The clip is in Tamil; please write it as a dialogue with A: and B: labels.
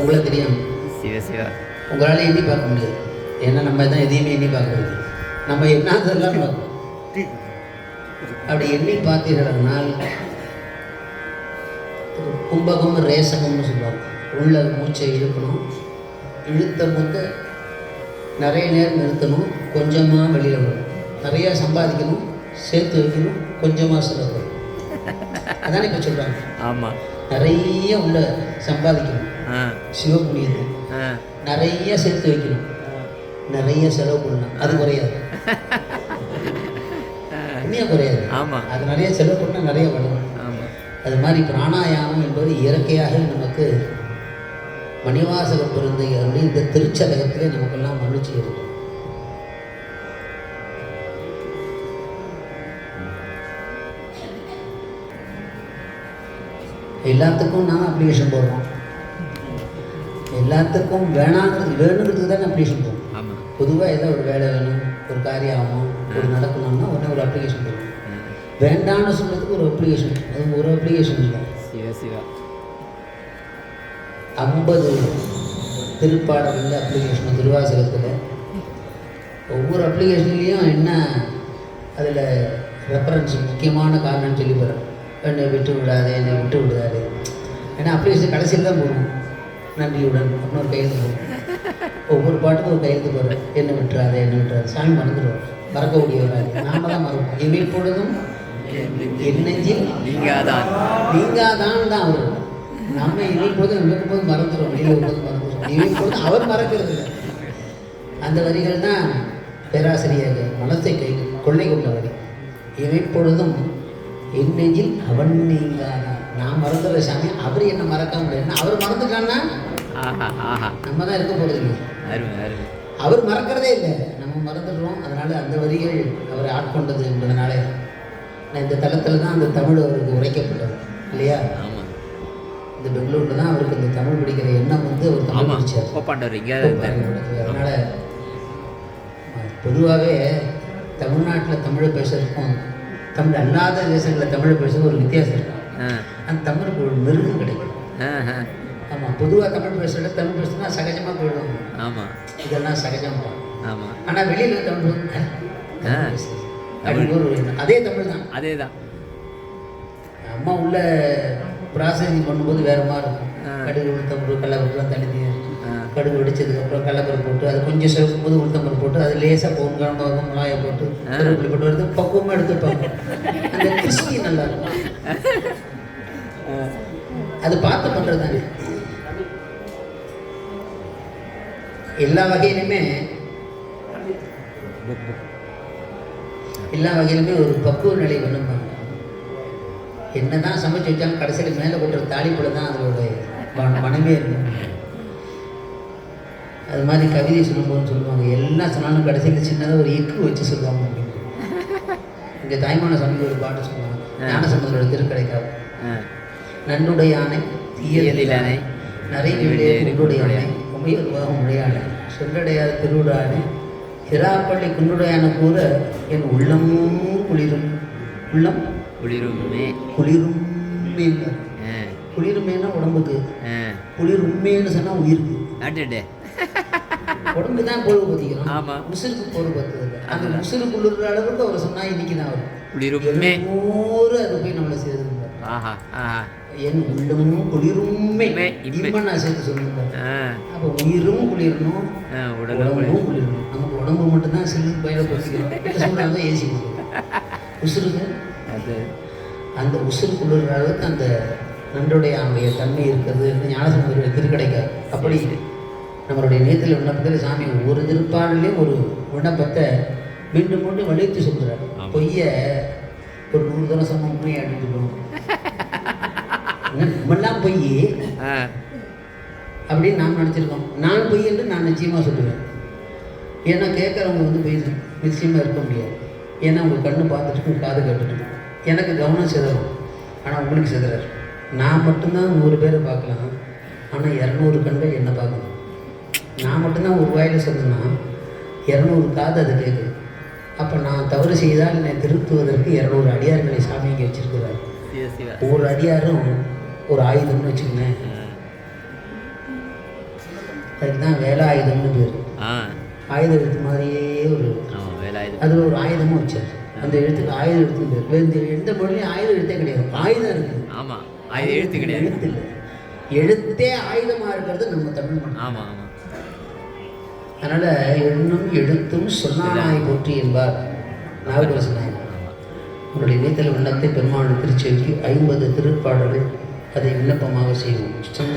A: உங்களை தெரியும். உங்களால் எண்ணி பார்க்க முடியாது. ஏன்னா நம்ம தான் எதையுமே எண்ணி பார்க்க முடியாது. நம்ம என்னதெல்லாம் பார்க்கணும். அப்படி எண்ணி பார்த்தீர்கள்னால் கும்பகம் ரேசகம்னு சொல்லுவாங்க. உள்ள மூச்சை இழுக்கணும். இழுத்த போது நிறைய நேரம் நிறுத்தணும். கொஞ்சமாக வெளியில் வரணும் நிறையா சம்பாதிக்கணும். சேர்த்து வைக்கணும். கொஞ்சமாக செலவு. அதானே இப்போ சொல்கிறாங்க
B: ஆமாம்
A: நிறைய உள்ள சம்பாதிக்கணும்.
B: ஆ.
A: நிறைய சேர்த்து வைக்கணும். நிறைய செலவு பண்ணணும். அது குறையாது. புண்ணியம் குறையாது.
B: ஆமாம்
A: அது நிறைய செலவு பண்ணால் நிறைய
B: ஆமாம்
A: அது மாதிரி பிராணாயாமம் என்பது இயற்கையாக நமக்கு மணிவாசக பெருந்தையருடைய இந்த திருச்சதகத்திலே நமக்கெல்லாம் மகிழ்ச்சி இருக்கும். எல்லாத்துக்கும் நான் அப்ளிகேஷன் போடுறோம். எல்லாத்துக்கும் வேணாங்கிறது வேணுங்கிறதுக்கு தான் அப்ளிகேஷன் போடுறோம்
B: ஆமாம்
A: பொதுவாக ஏதோ ஒரு வேலை வேணும் ஒரு காரியம் ஆகணும் ஒரு நடக்கணும்னா உடனே ஒரு அப்ளிகேஷன் போடுறோம் வேண்டான்னு சொல்கிறதுக்கு ஒரு அப்ளிகேஷன் அது ஒரு அப்ளிகேஷன் இல்லை. ஐம்பது திருப்பாடல்கள் அப்ளிகேஷன் திருவாசகத்தில். ஒவ்வொரு அப்ளிகேஷன்லேயும் என்ன அதில் ரெஃபரன்ஸ் முக்கியமான காரணம் சொல்லி போகிறேன் என்னை விட்டு விடாதே என்னை விட்டு விடாதே. ஏன்னா அப்ளிகேஷன் கடைசியில் தான் போடுவோம். நன்றியுடன் அப்படின்னு ஒரு கையெழுத்து ஒவ்வொரு பாட்டுக்கும் ஒரு கையெழுத்து போடுறேன் என்ன விட்டுறாதே என்ன விட்டுறாது சாமி மறந்துடுவோம் மறக்கக்கூடிய வராது நாம தான் மறப்போம் இவை பொழுதும் என்
B: நீங்காதான்.
A: நீங்காதான் தான் அவர். நம்ம இவை போது இவருக்கு போது மறந்துடும் வெளியில் போது மறந்துடும் இவை அவர் மறக்கிறது இல்லை. அந்த வரிகள் தான் பேராசிரியர் மனத்தை கை கொள்ளை கொண்ட வரி. இவை பொழுதும் என் நெஞ்சில் அவன் நீங்காதான். நான் மறந்துடுற சாமி. அவர் என்ன மறக்க முடியாது அவர் மறந்துட்டான்னா நம்ம தான் இருக்க போகிறது அவர் மறக்கிறதே இல்லை. நம்ம மறந்துடுறோம். அதனால் அந்த வரிகள் அவரை ஆட்கொண்டது என்பதனால நான் இந்த தளத்தில் தான் அந்த தமிழ் அவருக்கு உரைக்கப்பட்டது இல்லையா?
B: ஆமாம்
A: இந்த பெங்களூரில் தான் அவருக்கு இந்த தமிழ் படிக்கிற எண்ணம் வந்து அவர் தமிழ் படித்தார்
B: கோப்பாண்டவர்
A: அதனால் பொதுவாகவே தமிழ்நாட்டில் தமிழ் பேசுறதுக்கும் தமிழ் அல்லாத தேசங்களில் தமிழ் பேசுறது ஒரு வித்தியாசம். இருக்கும்
B: ஆ
A: அந்த தமிழுக்கு ஒரு மெருகு கிடைக்கும். ஆமாம் பொதுவாக தமிழ் பேசுகிறத தமிழ் பேசுனா சகஜமாக போயிடுவாங்க
B: ஆமாம்
A: இதெல்லாம் சகஜமாக
B: ஆமாம்
A: ஆனால் வெளியில் தமிழ். தமிழ். அப்படின்னு. அதே தமிழ் தான்
B: அதே தான்.
A: அம்மா உள்ள ப்ராசஸிங் பண்ணும்போது வேற மாதிரி இருக்கும். கடுகு உளுத்தம்பருப்பு கடலப்பருப்புலாம் தனித்தனியாக
B: ஆ.
A: கடுகு வெடிச்சதுக்கப்புறம் கடலப்பருப்பு போட்டு அது கொஞ்சம் சிவக்கும் போது உளுத்தம்பருப்பு போட்டு அது லேசாக போகும். கிழம்பாகும் மிளாயை போட்டு போட்டு வருது பக்குவமாக எடுத்துப்பாங்க அந்த கிறிஸ்பி நல்லா இருக்கும். அது பார்த்து பண்ணுறது தானே எல்லா வகையிலுமே எல்லா வகையிலுமே ஒரு பக்குவ நிலை வேணும்பாங்க என்னதான் சமைச்சு வச்சாலும் கடைசியில் மேலே கொட்டுற தாளிப்புல தான் அதோட மனமே இருக்கும். அது மாதிரி கவிதை சொல்லும்போது சொல்லுவாங்க எல்லாம் சொன்னாலும் கடைசியில் சின்னதாக ஒரு எக்கு வச்சு சொல்லுவாங்க அப்படின்னு. இங்கே தாய்மான சாமி ஒரு பாட்டு சொல்லுவாங்க ஞானசம்பந்தரோட திருக்கடைக்காக நன்னுடையானை
B: தீயதிலானை,
A: நரைவிலே குன்றுடையானை உமையல் உலகம் உடையானை சொல்லடையாத திருவுடானை ஹிராப்பள்ளி குன்றுடையான கூற என் உள்ளமும் குளிரும். உள்ளம்
B: குளிருமே.
A: குளிரும் குளிருமேனா உடம்புக்கு? குளிர் உண்மைன்னு சொன்னா உயிருக்கு.
B: அடடே
A: உடம்பு தான் பொழுது பற்றிக்கிறோம்
B: ஆமா.
A: உசுருக்கு பொழுது பத்துறது அந்த உசுறு குளிர்ற அளவுக்கு அவர் சொன்னா இன்னைக்கு தான் அவர்
B: குளிருமே.
A: அது போய் நம்மளை
B: ஆஹா
A: என் உள்ளமும் குளிருமே
B: இம்மை, இம்மை.
A: இம்மன் நான் சேர்த்து சொல்லுங்க. அப்போ உயிரும் குளிரணும் உடம்பும் குளிரணும். நமக்கு உடம்பு மட்டும்தான் சில்லு பயில சூடாக ஏசி உசுருக்கு
B: அது.
A: அந்த உசுறு குளிர்ற அளவுக்கு அந்த நன்றுடைய அவனுடைய தன்மை இருக்கிறது ஞானசம்பந்தருடைய திருக்கடைக்கார் அப்படி நம்மளுடைய நேத்தில் விண்ணப்பத்தில் சாமி ஒரு திருப்பாடலையும் ஒரு விண்ணப்பத்தை மீண்டும் மீண்டும் வலியுறுத்தி சொல்கிறார். பொய்ய ஒரு நூறு தடவை சொன்ன உண்மையை அடிச்சுக்கணும். நம்மெல்லாம் பொய். அப்படின்னு நாம் நினச்சிருக்கோம். நான் பொய் என்று நான் நிச்சயமாக சொல்லுவேன். ஏன்னா கேட்குறவங்க வந்து பொய் நிச்சயமாக இருக்க முடியாது. ஏன்னா உங்கள் கண்ணு பார்த்துட்டு காது கேட்டுட்டு. எனக்கு கவனம் சிதறும். ஆனால் உங்களுக்கு சிதறாரு நான் மட்டும்தான் நூறு பேரை பார்க்கலாம். ஆனால் இரநூறு கண்கள் என்ன பார்க்கணும். நான் மட்டும்தான் ஒரு வாயில் சொன்னேன்னா இரநூறு காது அது கேட்குது அப்போ நான் தவறு செய்தால் என்னை திருத்துவதற்கு இரநூறு அடியார்களை சாமி இங்கே வச்சிருக்கிறார். ஒவ்வொரு அடியாரும் ஒரு ஆயுதம்னு வச்சுக்கோங்களேன்.
B: ஆ
A: அதுக்கு தான் வேலாயுதம்னு பேர்.
B: ஆ.
A: ஆயுத எழுத்து மாதிரியே ஒரு அதில் ஒரு ஆயுதமும் வச்சார். அந்த எழுத்துக்கு ஆயுத எழுத்து பேர். வேறு எந்த மொழியும் ஆயுத எழுத்தே கிடையாது. ஆயுதம் இருக்குது.
B: ஆமாம் அது எழுத்து கிடையாது.
A: எழுத்து இல்லை. எழுத்தே ஆயுதமாக இருக்கிறது நம்ம தமிழ் மண்
B: ஆமாம் ஆமாம்
A: அதனால் எண்ணும் எழுத்தும் சொன்னானாய் போற்றி என்பார். நாகரச நாயனார்
B: ஆமாம்
A: உங்களுடைய நீத்தல் விண்ணத்தை பெருமாள் திருச்செவிக்கு ஐம்பது திருப்பாடல்கள் அதை விண்ணப்பமாக செய்வோம்.